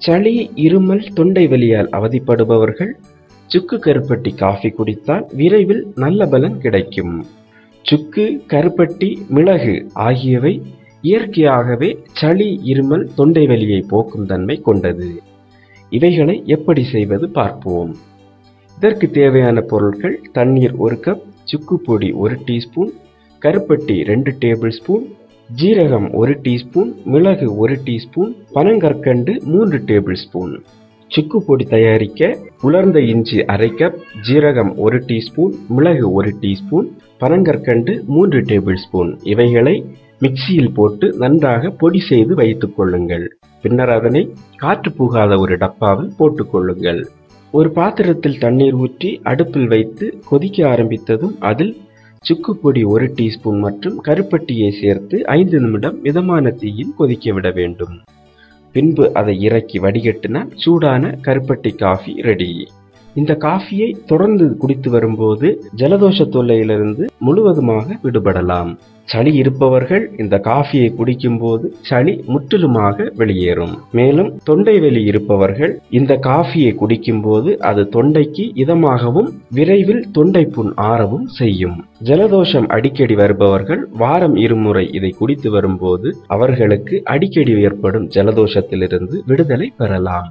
சளி இருமல் தொண்டை வலியால் அவதிப்படுபவர்கள் சுக்கு கருப்பட்டி காஃபி குடித்தால் விரைவில் நல்ல பலன் கிடைக்கும். சுக்கு கருப்பட்டி மிளகு ஆகியவை இயற்கையாகவே சளி இருமல் தொண்டை வலியை போக்கும் தன்மை கொண்டது. இவைகளை எப்படி செய்வது பார்ப்போம். இதற்கு தேவையான பொருட்கள் தண்ணீர் ஒரு கப் சுக்கு பொடி ஒரு டீஸ்பூன் கருப்பட்டி ரெண்டு டேபிள் ஸ்பூன் ஜீரகம் ஒரு டீஸ்பூன் மிளகு ஒரு டீஸ்பூன் பனங்கற்கண்டு மூன்று டேபிள் ஸ்பூன். சுக்கு பொடி தயாரிக்க உலர்ந்த இஞ்சி அரை கப் ஜீரகம் ஒரு டீஸ்பூன் மிளகு ஒரு டீஸ்பூன் பனங்கற்கண்டு மூன்று டேபிள் ஸ்பூன். இவைகளை மிக்சியில் போட்டு நன்றாக பொடி செய்து வைத்துக் கொள்ளுங்கள். பின்னர் அதனை காற்று புகாத ஒரு டப்பாவில் போட்டுக்கொள்ளுங்கள் ஒரு பாத்திரத்தில் தண்ணீர் ஊற்றி அடுப்பில் வைத்து கொதிக்க ஆரம்பித்ததும் அதில் சுக்கு பொடி ஒரு டீஸ்பூன் மற்றும் கருப்பட்டியை சேர்த்து ஐந்து நிமிடம் மிதமான தீயில் கொதிக்க விட வேண்டும். பின்பு அதை இறக்கி வடிகட்டினால் சூடான கருப்பட்டி காஃபி ரெடி இந்த காஃபியை தொடர்ந்து குடித்து வரும்போது ஜலதோஷ தொல்லையிலிருந்து முழுவதுமாக விடுபடலாம். சளி இருப்பவர்கள் இந்த காஃபியை குடிக்கும்போது சளி முற்றிலுமாக வெளியேறும். மேலும் தொண்டை வலி இருப்பவர்கள் இந்த காஃபியை குடிக்கும்போது அது தொண்டைக்கு இதமாகவும் விரைவில் தொண்டை புண் ஆறவும் செய்யும். ஜலதோஷம் அடிக்கடி வருபவர்கள் வாரம் இருமுறை இதை குடித்து வரும்போது அவர்களுக்கு அடிக்கடி ஏற்படும் ஜலதோஷத்திலிருந்து விடுதலை பெறலாம்.